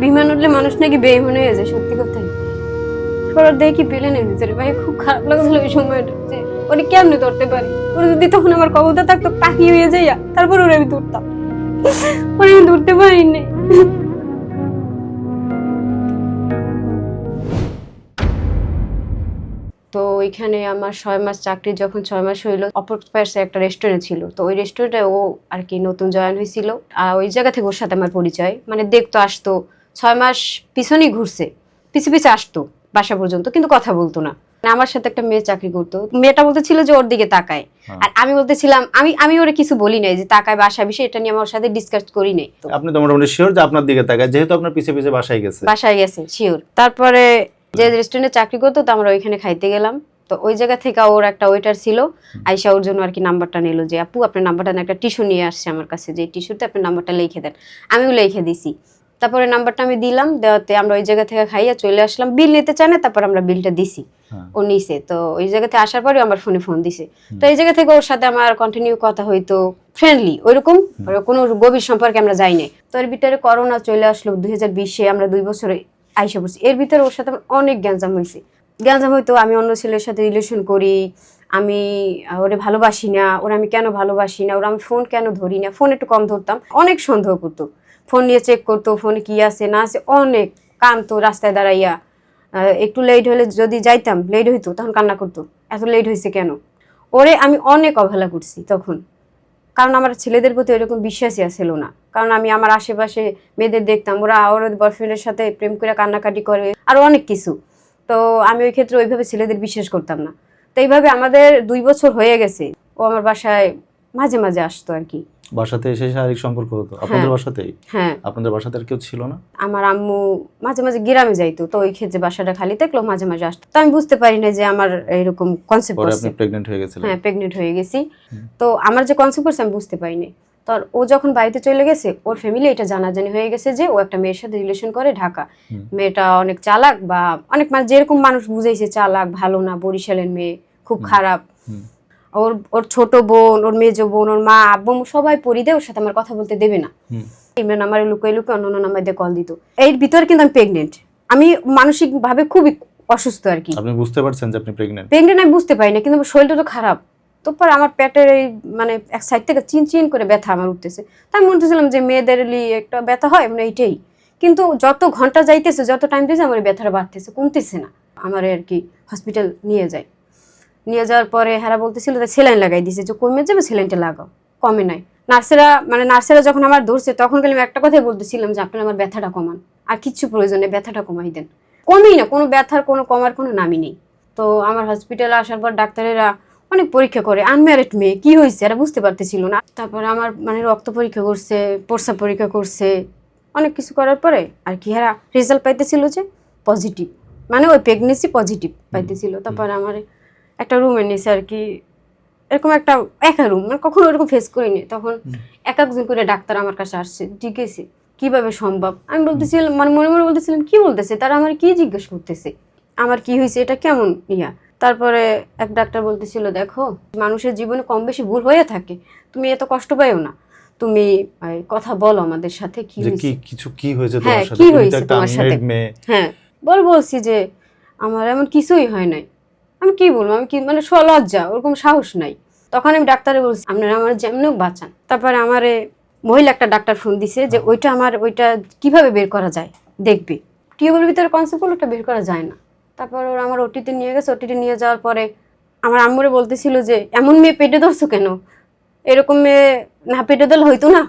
বিমান উঠলে মানুষ নাকি বেইমান হয়ে যায়, সত্যি কথাই সরার দেখি প্লেনের ভিতরে? ভাই, খুব খারাপ লাগছিল ওই সময়টা। যে ওরে কেমনে ধরতে পারি? ওরা যদি তখন আমার কবতা থাকতো, পাখি হয়ে যাইয়া, তারপর ওরা আমি ধরতাম। ওরা আমি ধরতে পারিনি। তো ওইখানে আমার ছয় মাস চাকরি যখন ছয় মাস হইল, অপর পাশে একটা রেস্টুরেন্ট ছিল। তো ওই রেস্টুরেন্টে ও আর কি নতুন জয়েন হয়েছিল। আর ওই জায়গা থেকে ওর সাথে আমার পরিচয়। মানে দেখতো, আসতো। ছয় মাস পিছনেই ঘুরছে পিছু পিছু আসতো বাসা পর্যন্ত কিন্তু কথা বলতো না। মানে আমার সাথে একটা মেয়ে চাকরি করতো মেয়েটা বলতেছিল যে ওর দিকে তাকায়। হ্যাঁ। আর আমি বলতেছিলাম আমি আমি ওরে কিছু বলি নাই যে তাকায় বাসা বিষয় এটা নিয়ে আমার সাথে ডিসকাস করি নাই। আপনি তো মোটামুটি শিওর যে আপনার দিকে তাকায় যেহেতু আপনার পিছে পিছে বাসায় গেছে। বাসায় গেছে শিওর তারপরে যে রেস্টুরেন্টে চাকরি করতো তো আমরা ওইখানে খাইতে গেলাম। তো ওই জায়গা থেকে ওর একটা ওয়েটার ছিল। আইসা ওর জন্য আর কি নাম্বারটা নিল যে আপু আপনার নাম্বারটা না একটা টিস্যু নিয়ে আসছে আমার কাছে যে টিস্যুতে আপনার নাম্বারটা লিখে দেন। আমিও লিখে দিছি। তারপরে নাম্বারটা আমি দিলাম দেওয়াতে আমরা ওই জায়গা থেকে খাইয়া চলে আসলাম। বিল নিতে চায় না তারপর আমরা বিলটা দিছি। হ্যাঁ। ও নিছে তো ওই জায়গা থেকে আসার পরে আমার ফোনে ফোন দিছে। তো এই জায়গা থেকে ওর সাথে আমার কন্টিনিউ কথা হইতো ফ্রেন্ডলি ওইরকম। কোনো গভীর সম্পর্কে আমরা যাই নাই। তো এর ভিতরে করোনা চলে আসলো দুই হাজার বিশে আমরা দুই বছরে আইসা পড়ছি। এর ভিতরে ওর সাথে আমার অনেক গ্যাঞ্জাম হয়েছে গ্যাঞ্জাম হয়তো আমি অন্য ছেলের সাথে রিলেশন করি আমি ওরে ভালোবাসি না ওরা আমি কেন ভালোবাসি না ওরা আমি ফোন কেন ধরি না ফোন একটু কম ধরতাম। অনেক সন্দেহ করতো। ফোন নিয়ে চেক করতো, ফোনে কি আছে, না আছে, অনেক কামতো রাস্তায় দাঁড়াইয়া। একটু লেট হলে যদি যাইতাম লেট হইতো, তখন কান্না করতো, এত লেট হয়েছে কেন? ওরে, আমি অনেক অবহেলা করছি তখন। কারণ আমার ছেলেদের প্রতি এরকম বিশ্বাসই ছিল না। কারণ আমি আমার আশেপাশে মেয়েদের দেখতাম, ওরা ওর বয়ফ্রেন্ডের সাথে প্রেম করে কান্নাকাটি করে, আর অনেক কিছু। তো আমি ওই ক্ষেত্রে ওইভাবে ছেলেদের বিশ্বাস করতাম না। তো এইভাবে আমাদের দুই বছর হয়ে গেছে। ও আমার বাসায় মাঝে মাঝে আসতো আর কি। বাসাতে এসে শারীরিক সম্পর্ক হতো। আপনাদের বাসাতেই? হ্যাঁ। আপনাদের বাসাতে আর কেউ ছিল না? আমার আম্মু মাঝে মাঝে গ্রামে যাইতো তো ওই ক্ষেত্রে বাসাটা খালি থাকল মাঝে মাঝে আসতো। তো আমি বুঝতে পারি না যে আমার এরকম কনসেপ্ট পরে আপনি প্রেগনেন্ট হয়ে গেছিলেন। হ্যাঁ প্রেগনেন্ট হয়ে গেছি। তো আমার যে কনসেপ্ট করছে আমি বুঝতে পারিনি তো ও যখন বাড়িতে চলে গেছে ওর ফ্যামিলি এটা জানাজানি হয়ে গেছে যে ও একটা মেয়ের সাথে রিলেশন করে ঢাকা। মেয়েটা অনেক চালাক বা অনেক মানে যেরকম মানুষ বুঝাইছে চালাক ভালো না বরিশালের মেয়ে খুব খারাপ। ওর ওর ছোট বোন ওর মেজ বোন ওর মা আব্বু সবাই পরিদে ওর সাথে আমার কথা বলতে দেবে না। ইমরান আমার লুকাই লুকাই অন্য অন্য নাম্বার দিয়ে কল দিত। এর ভিতরে কিন্তু আমি প্রেগনেন্ট আমি মানসিক ভাবে খুবই অসুস্থ আর কি। আপনি বুঝতে পারছেন যে আপনি প্রেগনেন্ট প্রেগনেন্ট আমি বুঝতে পারি না কিন্তু আমার শরীরটা তো খারাপ। তো পর আমার পেটের এই মানে এক সাইড থেকে চিন চিন করে ব্যথা আমার উঠতেছে। তাই আমি বলতেছিলাম যে মেয়েদের একটা ব্যথা হয় মানে এইটাই। কিন্তু যত ঘণ্টা যাইতেছে যত টাইম দিয়েছে আমার ব্যথাটা বাড়তেছে কমতেছে না। আমার আর কি হসপিটাল নিয়ে যায়। নিয়ে যাওয়ার পরে হেরা বলতেছিল যে সেলাইন লাগাই দিছে। যে কমে যাবে সেলাইনটা লাগাও। কমে নাই। নার্সেরা মানে নার্সেরা যখন আমার ধরছে তখন গেলে আমি একটা কথাই বলতেছিলাম যে আপনার আমার ব্যথাটা কমান। আর কিচ্ছু প্রয়োজনে ব্যথাটা কমাই দেন। কমেই না কোনো ব্যথার কোনো কমার কোনো নামই নেই। তো আমার হসপিটালে আসার পর ডাক্তারেরা অনেক পরীক্ষা করে আনম্যারিড মেয়ে কি হয়েছে? এরা বুঝতে পারতেছিল না। তারপরে আমার মানে রক্ত পরীক্ষা করছে প্রস্রাব পরীক্ষা করছে অনেক কিছু করার পরে আর কি এরা রেজাল্ট পাইতেছিল যে পজিটিভ মানে ওই প্রেগনেন্সি পজিটিভ পাইতেছিল। তারপরে আমার একটা রুমে নিয়েছে আর কি। এরকম একটা একা রুম মানে কখনো এরকম ফেস করিনি। তখন এক একজন করে ডাক্তার আমার কাছে আসছে জিজ্ঞেসে কীভাবে সম্ভব? আমি বলতেছিলাম মানে মনে মনে বলতেছিলাম কি বলতেছে? তারা আমার কি জিজ্ঞেস করতেছে? আমার কি হয়েছে এটা কেমন ইয়া? তারপরে এক ডাক্তার বলতেছিল দেখো মানুষের জীবনে কম বেশি ভুল হয়ে থাকে। তুমি এত কষ্ট পাইও না। তুমি কথা বলো আমাদের সাথে কি কি কিছু কি হয়েছে হ্যাঁ, তোমার সাথে? কি হয়েছে তোমার সাথে? হ্যাঁ বল বলছি যে আমার এমন কিছুই হয় নাই। আমি কি বলব? আমি কি মানে লজ্জা ওরকম সাহস নাই। তখন আমি ডাক্তারে বলছি আপনারা আমার যেমন বাঁচান। তারপরে আমারে মহিলা একটা ডাক্তার ফোন দিছে যে ওইটা আমার ওইটা কীভাবে বের করা যায়? দেখবে। টিউবের ভিতরে কনসেপ্ট ওটা বের করা যায় না। তারপর ওরা আমার ওটিতে নিয়ে গেছে। ওটিতে নিয়ে যাওয়ার পরে আমার আম্মুরে বলতেছিল যে এমন মেয়ে পেটে ধরছো কেন? এরকম মেয়ে না পেটে দিলে হইতো না?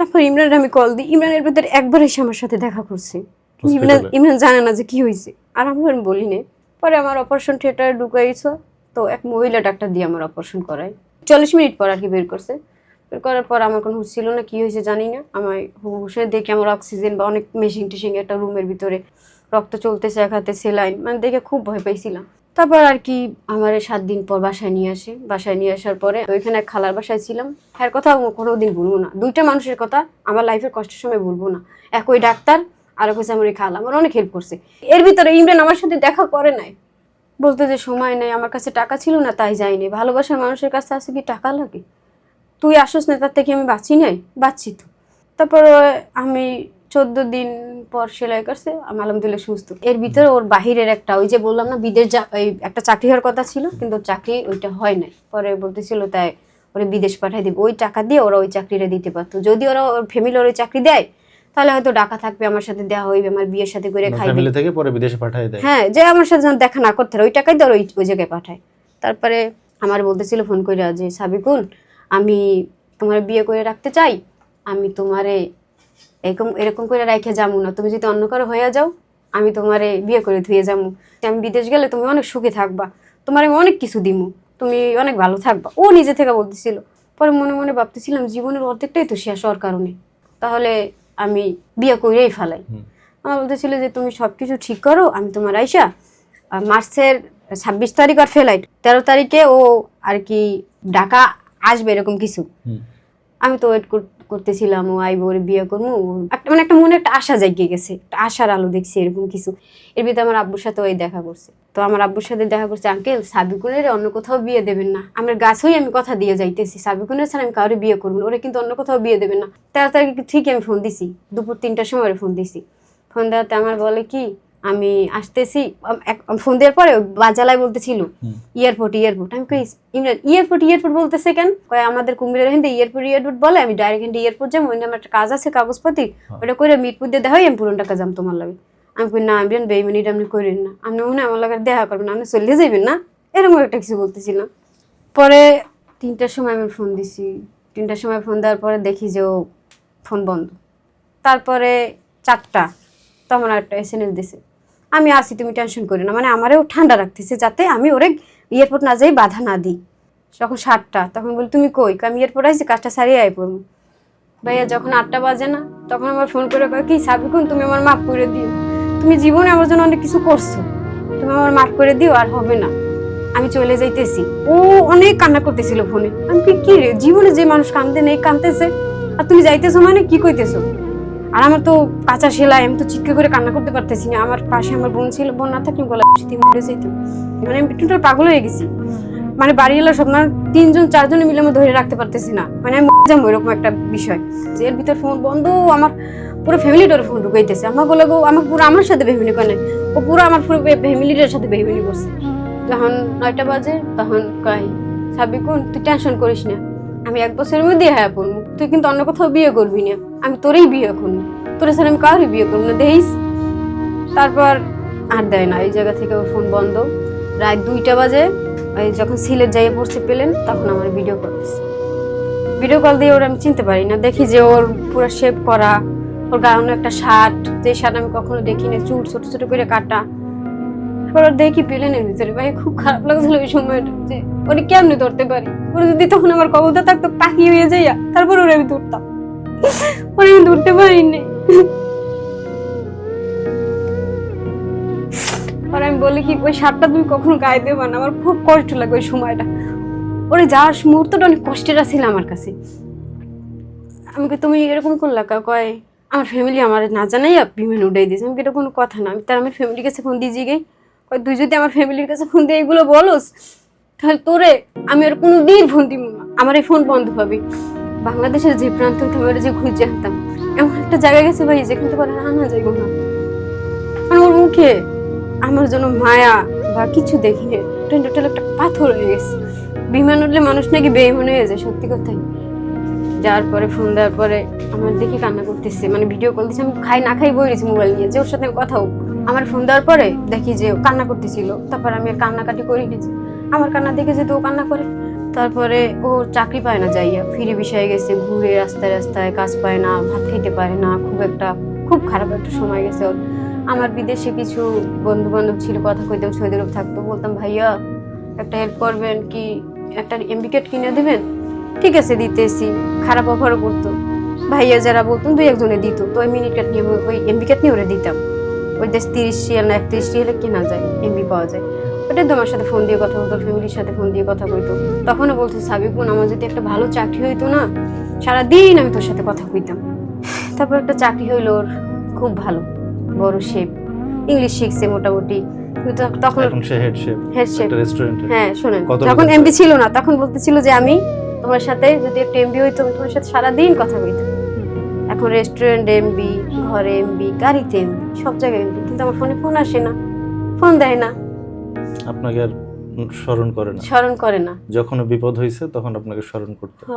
তারপর ইমরান আমি কল দিই। ইমরানের ভিতরে একবার এসে আমার সাথে দেখা করছে। ইমরান ইমরান জানে না যে কি হয়েছে আর আমি বলি নে পরে আমার অপারেশন থিয়েটারে ঢুকাইছো। তো এক মহিলা ডাক্তার দিয়ে আমার অপারেশন করায় চল্লিশ মিনিট পর আর কি বের করছে। বের করার পর আমার কোনো ছিল না, কী হয়েছে জানি না। আমার হুশে দেখে আমার অক্সিজেন বা অনেক মেশিন টেশিন একটা রুমের ভিতরে রক্ত চলতেছে, এক হাতে সেলাইন মানে দেখে খুব ভয় পাইছিলাম। তারপর আর কি আমার সাত দিন পর বাসায় নিয়ে আসে। বাসায় নিয়ে আসার পরে ওইখানে এক খালার বাসায় ছিলাম। হ্যার কথা কোনো দিন ভুলবো না। দুইটা মানুষের কথা আমার লাইফের কষ্টের সময় ভুলবো না। এক ওই ডাক্তার আর হচ্ছে আমার এই আমার অনেক হেল্প করছে। এর ভিতরে ইমরান আমার সাথে দেখা করে নাই। বলতে যে সময় নেই, আমার কাছে টাকা ছিল না, তাই যাইনি ভালোবাসার মানুষের কাছে আছে কি টাকা লাগে? তুই আসোস না, তার থেকে আমি বাঁচি নাই? বাঁচছি তো। তারপর আমি চোদ্দ দিন পর সেলাই করছে, আমি আলহামদুলিল্লাহ সুস্থ। এর ভিতরে ওর বাহিরের একটা, ওই যে বললাম না, বিদেশ যা- এই একটা চাকরি হওয়ার কথা ছিল, কিন্তু চাকরি ওইটা হয় নাই। পরে বলতেছিল তাই ওরে বিদেশ পাঠাই দিব। ওই টাকা দিয়ে ওরা ওই চাকরিটা দিতে পারতো। যদি ওরা ওর ফ্যামিলি ওর ওই চাকরি দেয় তাহলে হয়তো ডাকা থাকবে আমার সাথে দেওয়া হইবে আমার বিয়ের সাথে করে খাইবে। ফ্যামিলি থেকে পরে বিদেশে পাঠিয়ে দেয়। হ্যাঁ যে আমার সাথে যখন দেখা না করতে ওই টাকাই ওই ওই জায়গায় পাঠায়। তারপরে আমার বলতেছিল ফোন করে যে সাবিকুন আমি তোমার বিয়ে করে রাখতে চাই আমি তোমারে এরকম এরকম করে রাখে যাব না। তুমি যদি অন্য কারও হয়ে যাও আমি তোমারে বিয়ে করে ধুয়ে যাব আমি বিদেশ গেলে তুমি অনেক সুখে থাকবা তোমার আমি অনেক কিছু দিমু। তুমি অনেক ভালো থাকবা। ও নিজে থেকে বলতেছিল। পরে মনে মনে ভাবতেছিলাম জীবনের অর্ধেকটাই তো শেষ হওয়ার কারণে। তাহলে আমি বিয়ে করেই ফেলাই। আমার বলতেছিল যে তুমি সব কিছু ঠিক করো আমি তোমার আইসা মার্চের ছাব্বিশ তারিখ আর ফেলাইট। তেরো তারিখে ও আর কি ঢাকা আসবে এরকম কিছু। আমি তো ওয়েট করতেছিলাম ও আইব ওরে বিয়ে করব একটা মানে একটা মনে একটা আশা জাগিয়ে গেছে একটা আশার আলো দেখছি এরকম কিছু। এর ভিতরে আমার আব্বুর সাথে ওই দেখা করছে। তো আমার আব্বুর সাথে দেখা করছে আঙ্কেল সাবিকুনের অন্য কোথাও বিয়ে দেবেন না। আমার গাছই আমি কথা দিয়ে যাইতেছি। সাবিকুনের ছাড়া আমি কাউরে বিয়ে করব ওরা কিন্তু অন্য কোথাও বিয়ে দেবেন না। তেরো তারিখে ঠিকই আমি ফোন দিছি। দুপুর তিনটার সময় ফোন দিছি। ফোন দেওয়াতে আমার বলে কি আমি আসতেছি। ফোন দেওয়ার পরে বাজালায় বলতেছিল হুম। এয়ারপোর্ট এয়ারপোর্ট আমি কই ইমরান এয়ারপোর্ট এয়ারপোর্ট বলতেছে কেন? কয় আমাদের কুমিরের হিন্দে এয়ারপোর্ট এয়ারপোর্ট বলে আমি ডাইরেক্ট হিন্দে এয়ারপোর্ট যাব। আমার একটা কাজ আছে কাগজপাতি ওটা করে মিরপুর দিয়ে দেখা হয় আমি পুরন টাকা যাম তোমার লাগে। আমি কই, না আমি বেইমানি আপনি করেন না। আপনি মনে আমার লাগে দেখা করবেন আপনি চলে যাবেন না, এরকম একটা কিছু বলতেছিলাম। পরে তিনটার সময় আমি ফোন দিছি। তিনটার সময় ফোন দেওয়ার পরে দেখি যে ও ফোন বন্ধ। তারপরে চারটা, তখন একটা এস এম এস দিছে। আমি আসি তুমি টেনশন করি না। মানে আমারেও ঠান্ডা রাখতেছে যাতে আমি ওরে এয়ারপোর্ট না যাই, বাধা না দিই। যখন সাতটা, তখন বলি, তুমি কই? আমি এয়ারপোর্ট আসছি কাজটা সারিয়ে আই পড়ব। ভাইয়া, যখন আটটা বাজে না, তখন আমার ফোন করে কয়, কি সাবিকুন, তুমি আমার মাফ করে দিও। তুমি জীবনে আমার জন্য অনেক কিছু করছ। তুমি আমার মাফ করে দিও, আর হবে না। আমি চলে যাইতেছি। ও অনেক কান্না করতেছিল ফোনে। আমি কি কি রে? জীবনে যে মানুষ কান্দে নেই কান্দতেছে আর তুমি যাইতেছো মানে কি কইতেছো? আর আমার তো কাঁচা সেলাই, আমি তো চিৎকার করে কান্না করতে পারতেছি না। আমার পাশে আমার বোন ছিল, বোন না থাকলে গলা সাথে মরে যেতাম। মানে আমি টোটাল পাগল হয়ে গেছি। মানে বাড়ি এলো সব না, তিনজন, চারজনে মিলে আমি ধরে রাখতে পারতেছি না। মানে আমি যাব এরকম একটা বিষয়। যে এর ভিতর ফোন বন্ধ, আমার পুরো ফ্যামিলিটার ফোন ঢুকাইতেছে। আমার বলে, গো আমার পুরো আমার সাথে বেহমিনি করে। ও পুরো আমার পুরো ফ্যামিলিটার সাথে বেহমিনি করছে। যখন নয়টা বাজে, তখন কয় সাবিকুন তুই টেনশন করিস না। আমি এক বছরের মধ্যে হ্যাঁ পড়ব তুই কিন্তু অন্য কোথাও বিয়ে করবি না। আমি তোরেই বিয়ে করব। তোর সাথে আমি কাউরই বিয়ে করব না। দেখিস? তারপর আর দেয় না। এই জায়গা থেকে ওর ফোন বন্ধ। রাত দুইটা বাজে। ওই যখন সিলেট যাইয়ে পড়ছে পেলেন, তখন আমার ভিডিও কল ভিডিও কল দিয়ে ওর আমি চিনতে পারি না। দেখি যে ওর পুরো শেপ করা ওর গায়ে একটা শার্ট যে শার্ট আমি কখনো দেখিনি চুল ছোট ছোট করে কাটা। ওর দেখি প্লেনের ভিতরে ভাই খুব খারাপ লাগছিল ওই সময়টা যে ওরে কেমনে ধরতে পারি? ওরে যদি তখন আমার কবলটা থাকতো পাখি হয়ে যাইয়া তারপর ওরে আমি ধরতাম। ওরে আমি ধরতে পারিনি। আর আমি বলি কি ওই শার্টটা তুমি কখনো গায়ে দেবে না আমার খুব কষ্ট লাগে ওই সময়টা। ওরে যাওয়ার মুহূর্তটা অনেক কষ্টের ছিল আমার কাছে। আমি কই, তুমি এরকম করলা কয়? আমার ফ্যামিলি আমার না জানাইয়া বিমান উঠাই দিয়েছে আমি এটা কোনো কথা না। আমি তার আমার ফ্যামিলির কাছে ফোন দিয়ে কয়, তুই যদি আমার ফ্যামিলির কাছে ফোন দিয়ে এগুলো বলোস, তাহলে তোরে আমি আর কোনো দিন ফোন দিব না। আমার এই ফোন বন্ধ পাবি। বাংলাদেশের যে প্রান্ত থেকে যে খুঁজে আনতাম এমন একটা জায়গায় গেছে ভাই, যেখান ওরা আনা যাইব না। আর ওর মুখে আমার জন্য মায়া বা কিছু দেখিনি টোটাল একটা পাথর হয়ে গেছে। বিমান উঠলে মানুষ নাকি বেইমান হয়ে যায়, সত্যি কথাই। যাওয়ার পরে ফোন দেওয়ার পরে আমার দেখি কান্না করতেছে। মানে ভিডিও কল দিচ্ছে আমি খাই না খাই বই মোবাইল নিয়ে। যে ওর সাথে আমি কথা হোক আমার ফোন দেওয়ার পরে দেখি যে কান্না করতেছিল। তারপর আমি আর কান্নাকাটি করি নিয়েছি আমার কান্না দেখে যে তো ও কান্না করে, তারপরে ও চাকরি পায় না যাইয়া। ফিরে বিষয়ে গেছে, ঘুরে রাস্তায় রাস্তায় কাজ পায় না, ভাত খেতে পারে না। খুব একটা, খুব খারাপ একটা সময় গেছে ওর। আমার বিদেশে কিছু বন্ধু বান্ধব ছিল, কথা কইতাম সৌদি আরব থাকতো। বলতাম, ভাইয়া, একটা হেল্প করবেন কি? একটা এমবিকেট কিনে দেবেন? ঠিক আছে দিতেছি। খারাপ অফারও করতো। ভাইয়া যারা বলতাম দুই একজনে দিত। তো ওই মিনিট নিয়ে আমি ওই এমবিকেট নিয়ে ওরা দিতাম। ওই দেশ তিরিশ রিয়াল না একত্রিশ রিয়ালে কেনা যায় এমবি পাওয়া যায়। ওটাই তো আমার সাথে ফোন দিয়ে কথা বলতো ফ্যামিলির সাথে ফোন দিয়ে কথা কইতো তখনও বলতো সাবিকুন আমার যদি একটা ভালো চাকরি হইতো না সারাদিন আমি তোর সাথে কথা কইতাম। তারপর একটা চাকরি হইল ওর খুব ভালো বড় শেপ ইংলিশ শিখছে মোটামুটি। তখন হেড শেফ হেড শেপ হ্যাঁ শোনেন যখন বেতন এমবি ছিল না তখন বলতেছিল যে আমি তোমার সাথে যদি একটা এমবি হইতো আমি তোমার সাথে সারাদিন কথা বলতাম। এখন রেস্টুরেন্ট এমবি ঘরে এমবি গাড়িতে এমবি সব জায়গায় এমবি কিন্তু আমার ফোনে ফোন আসে না। ফোন দেয় না। আপনাকে আর স্মরণ করে না। স্মরণ করে না। যখন বিপদ হয়েছে তখন আপনাকে স্মরণ করতে হ।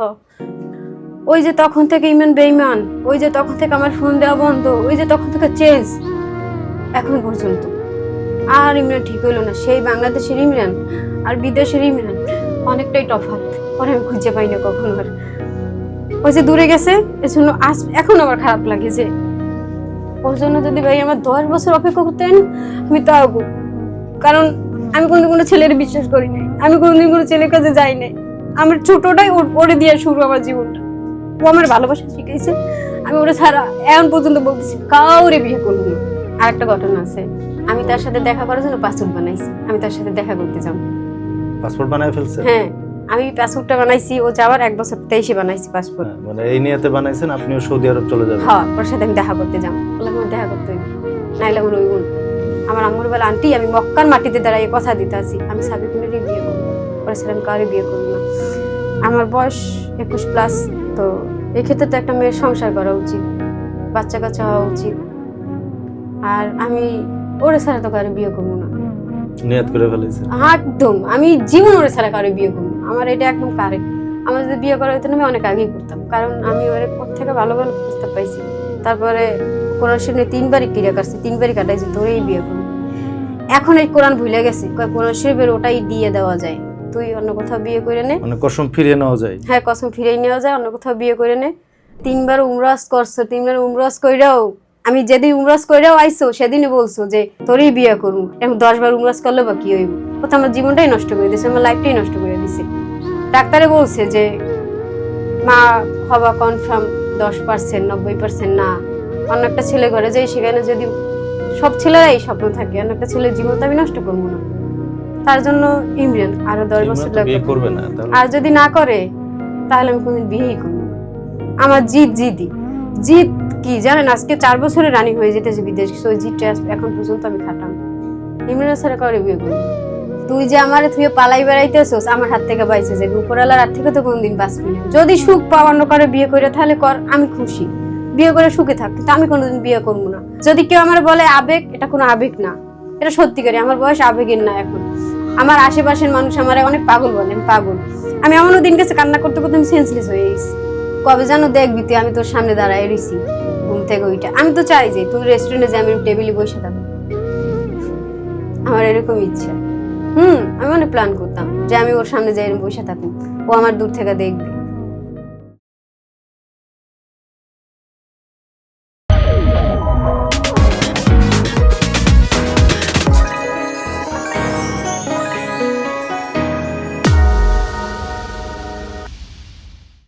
ওই যে তখন থেকে ইমান বেইমান ওই যে তখন থেকে আমার ফোন দেওয়া বন্ধ ওই যে তখন থেকে চেঞ্জ এখন পর্যন্ত। আর ইমরান ঠিক হইল না সেই বাংলাদেশের ইমরান আর বিদেশের ইমরান। অনেকটাই তফাৎ। পরে আমি খুঁজে পাই না কখনো আর ওই যে দূরে গেছে, এজন্য আজ এখন আমার খারাপ লাগে যে ওর জন্য যদি ভাই আমার দশ বছর অপেক্ষা করতে হয় না আমি তাও। কারণ আমি কোনোদিন কোনো ছেলের বিশ্বাস করি নাই। আমি কোনোদিন কোনো ছেলের কাছে যাই নাই। আমার ছোটটাই ওর- দিয়ে শুরু আমার জীবনটা। ও আমার ভালোবাসা শিখাইছে। আমি ওরা ছাড়া এখন পর্যন্ত বলতেছি, কাউরে বিয়ে করব আর একটা ঘটনা আছে। আমি তার সাথে দেখা করার জন্য পাসপোর্ট বানাইছি। আমি তার সাথে দেখা করতে যাব। পাসপোর্ট বানায় ফেলছে? হ্যাঁ আমি পাসপোর্টটা বানাইছি ও যাওয়ার এক বছর তেইশে বানাইছি পাসপোর্ট। হ্যাঁ, মানে এই নিয়েতে বানাইছেন আপনিও সৌদি আরব চলে যাবেন। হ্যাঁ ওর সাথে আমি দেখা করতে যাম। বলে আমার দেখা করতে হইব। নাইলে আমার ওই আমার আম্মুর বেলা আন্টি আমি মক্কার মাটিতে দাঁড়াই কথা দিতে আছি আমি সাবিকুনেরই বিয়ে করব। ওরা ছেলে আমি কারোরই বিয়ে করব না। আমার বয়স একুশ প্লাস তো এক্ষেত্রে তো একটা মেয়ের সংসার করা উচিত বাচ্চা কাচ্চা হওয়া উচিত। আর আমি ওরে ছাড়া তো কারও বিয়ে করব না। নিয়াত করে ফেলেছে। একদম। আমি জীবন ওরে ছাড়া কারও বিয়ে করব আমার এটা একদম কারেক্ট আমার যদি বিয়ে করা হতো না আমি অনেক আগেই করতাম। কারণ আমি ওর থেকে ভালো ভালো প্রস্তাব পাইছি। তারপরে কোরআন শরীফে তিনবারই ক্রিয়া করছে তিনবারই কাটাইছে তোরেই বিয়ে করব। এখন এই কোরআন ভুলে গেছে। কোরআন শরীফের ওটাই দিয়ে দেওয়া যায়। তুই অন্য কোথাও বিয়ে করে নে। মানে কসম ফিরিয়ে নেওয়া যায়। হ্যাঁ কসম ফিরেই নেওয়া যায় অন্য কোথাও বিয়ে করে নে। তিনবার উমরাজ করছ তিনবার উমরাজ কইরাও আমি যেদিন উমরাজ কইরাও আইছো সেদিনই বলছো যে তোরই বিয়ে করুম। এখন দশ বার উমরাজ করলে বা কি হইব? ও তো আমার জীবনটাই নষ্ট করে দিয়েছে আমার লাইফটাই নষ্ট করে দিছে। ডাক্তারে বলছে যে মা হবা কনফার্ম দশ পার্সেন্ট নব্বই পার্সেন্ট না। অন্য একটা ছেলে ঘরে যাই সেখানে যদি সব ছেলেরাই স্বপ্ন থাকে অন্য একটা ছেলের জীবন তো আমি নষ্ট করব না। তার জন্য ইমরান আরও দশ বছর লাগবে। করবে না আর যদি না করে তাহলে আমি কোনদিন বিয়েই করব আমার জিদ জিদি। জিদ কি জানেন, আজকে চার বছরে রানিং হয়ে যেতেছে বিদেশ। জিদটা আজ- এখন পর্যন্ত আমি খাটাম। ইমরান স্যার করে বিয়ে করব? তুই যে আমার তুই পালাই বেড়াইতেছস, আমার হাত থেকে বাইছে যে উপরালার হাত থেকে তো কোনদিন বাঁচবি না। যদি সুখ পাওয়ার করে বিয়ে করে তাহলে কর, আমি খুশি। বিয়ে করে সুখে থাক, কিন্তু আমি কোনোদিন বিয়ে করব না। যদি কেউ আমার বলে আবেগ, এটা কোনো আবেগ না। এটা সত্যিকারই, আমার বয়স আবেগের না এখন। আমার আশেপাশের মানুষ আমার অনেক পাগল বলেন পাগল। আমি এমনও দিন গেছে কান্না করতে করতে আমি সেন্সলেস হয়ে গেছি। কবে যেন দেখবি, তুই আমি তোর সামনে দাঁড়ায় রইছি, ঘুম থেকে ওইটা আমি তো চাই যে তুই রেস্টুরেন্টে যে আমি টেবিলে বসে থাকব। আমার এরকম ইচ্ছা। হুম, আমি অনেক প্ল্যান করতাম যে আমি ওর সামনে যাই বসে থাকব, ও আমার দূর থেকে দেখবে।